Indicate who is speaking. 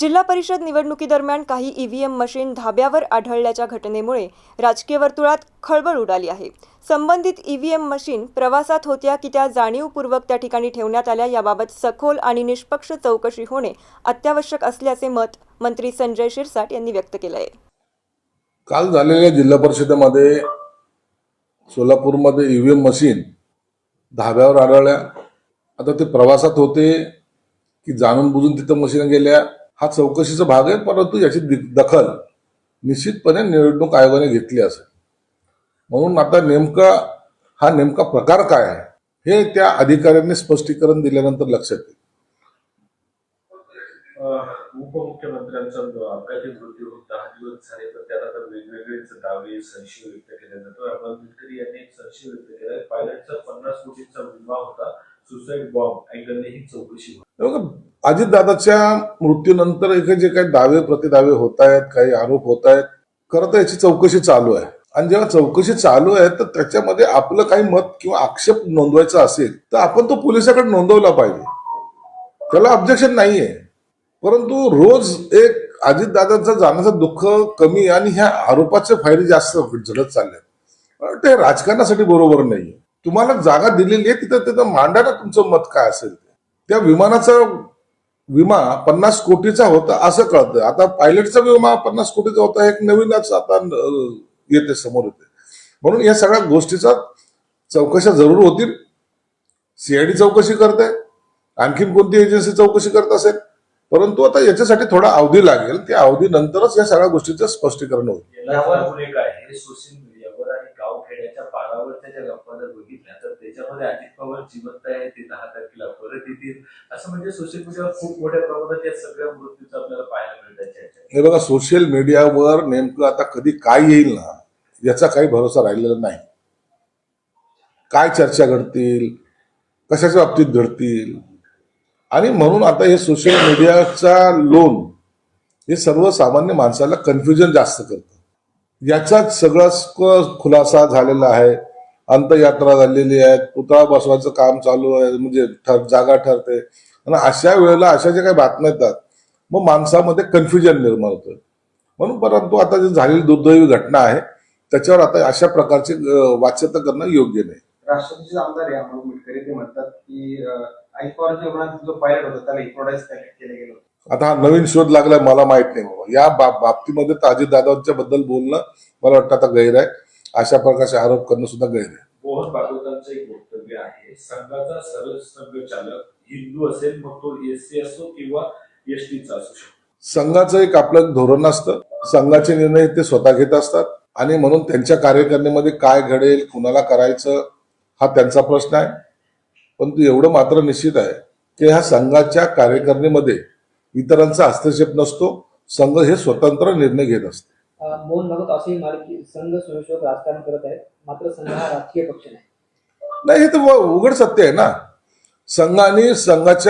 Speaker 1: जिल्हा परिषद निवडणुकीदरम्यान काही ईव्हीएम मशीन धाब्यावर आढळल्याच्या घटनेमुळे राजकीय वर्तुळात खळबळ उडाली आहे. संबंधित ईव्हीएम मशीन प्रवासात होत्या की त्या जाणीवपूर्वक त्या ठिकाणी ठेवण्यात आल्या याबाबत सखोल आणि निष्पक्ष चौकशी होणे अत्यावश्यक असल्याचे मत मंत्री संजय शिरसाट यांनी व्यक्त केलं आहे
Speaker 2: काल झालेल्या जिल्हा परिषदेमध्ये सोलापूरमध्ये ईव्हीएम मशीन धाब्यावर आढळल्या. आता ते प्रवासात होते की जाणून बुजून तिथं मशीन गेल्या. हा चौकशीचा भाग आहे परंतु याची दखल निश्चितपणे निवडणूक आयोगाने घेतली असेल. म्हणून आता नेमका हा नेमका प्रकार काय आहे हे त्या अधिकाऱ्यांनी स्पष्टीकरण दिल्यानंतर लक्षात येईल.
Speaker 3: उपमुख्यमंत्र्यांचा अपघाती मृत्यू होऊन दहा दिवस झाले तर त्यात आता वेगवेगळेच दावे संशय व्यक्त केले जातो अमोल मिटकरी यांनी संशय व्यक्त केला. पायलटचा पन्नास कोटीचा विमा होता सुसाईड बॉम्ब अँगलने ही चौकशी
Speaker 2: अजितदादाच्या मृत्यूनंतर इथे जे काही दावे प्रतिदावे होत आहेत काही आरोप होत आहेत खरं तर याची चौकशी चालू आहे. आणि जेव्हा चौकशी चालू आहे तर त्याच्यामध्ये आपलं काही मत किंवा आक्षेप नोंदवायचा असेल तर आपण तो पोलिसाकडे नोंदवला पाहिजे. त्याला ऑब्जेक्शन नाहीये. परंतु रोज एक अजितदादांचं जाण्याचं दुःख कमी आणि ह्या आरोपाचे फायदे जास्त झडत चालले ते राजकारणासाठी बरोबर नाही तुम्हाला जागा दिलेली आहे तिथं तिथं मांडायला तुमचं मत काय असेल त्या विमानाचा विमा पन्नास कोटीचा होता असं कळतं आता पायलटचा विमा पन्नास कोटीचा होता एक नवीनच आता येते समोर येते. म्हणून या सगळ्या गोष्टीचा चौकशा जरूर होतील. सीआयडी चौकशी करते. आणखीन कोणती एजन्सी चौकशी करत असेल? परंतु आता याच्यासाठी थोडा अवधी लागेल. त्या अवधीनंतरच या सगळ्या गोष्टीचं स्पष्टीकरण होईल
Speaker 3: याला अजून एक आहे सोशल मीडियावर आणि गावखेड्याच्या ज्या गप्पा जर बघितल्या तर त्याच्यामध्ये अजित पवार जिवंत आहे ते दहा तारखेला परत येतील. असं म्हणजे सोशल मीडियावर खूप मोठ्या प्रमाणात या सगळ्या मृत्यूचं आपल्याला पाहायला मिळतात
Speaker 2: हे बघा सोशल मीडियावर नेमकं आता कधी काय येईल ना याचा काही भरोसा राहिलेला नाही. काय चर्चा घडतील कशाच्या बाबतीत घडतील? आणि म्हणून आता हे सोशल मीडियाचा लोन हे सर्वसामान्य माणसाला कन्फ्युजन जास्त करतं. याचाच सगळा स्क- खुलासा झालेला आहे. अंतयात्रा झालेली आहे पुतळा बसवायचं काम चालू आहे. म्हणजे ठर जागा ठरते. आणि अशा वेळेला अशा ज्या काही बातम्या येतात मग माणसामध्ये कन्फ्युजन निर्माण होतं. म्हणून परंतु आता जी झालेली दुर्दैवी घटना आहे त्याच्यावर आता अशा प्रकारची वाच्यता करणं योग्य नाही.
Speaker 4: राष्ट्रपतीचे आमदार या ते म्हणतात की आई पवारच्या जो पायलट होता त्याला हिप्नोटाईज केलं
Speaker 2: आता हा नवीन शोध लागलाय मला माहीत नाही बाबा. या बाब- बाबतीमध्ये तर दादांच्या बद्दल बोलणं मला वाटतं आता गैर आहे. अशा प्रकारचे आरोप करणं सुद्धा गैर आहे.
Speaker 3: मोहन भागवतांचं एक वक्तव्य आहे संघाचा सरळ हिंदू असेल मग तो एससी असो किंवा एसटीचा असू शकतो.
Speaker 2: संघाचं एक आपलं धोरण असतं. संघाचे निर्णय ते स्वतः घेत असतात. आणि म्हणून त्यांच्या कार्यकारिणीमध्ये काय घडेल कुणाला करायचं हा त्यांचा प्रश्न आहे. परंतु एवढं मात्र निश्चित आहे की ह्या संघाच्या कार्यकारिणीमध्ये इतरांचा हस्तक्षेप नसतो संघ हे स्वतंत्र निर्णय घेत असते.
Speaker 5: मोहन भागवत असेही म्हणाले की संघ स्वयंसेवक राजकारण करत आहेत. मात्र संघ हा राजकीय पक्ष नाही.
Speaker 2: नाही हे तर उघड सत्य आहे ना. संघ आणि संघाच्या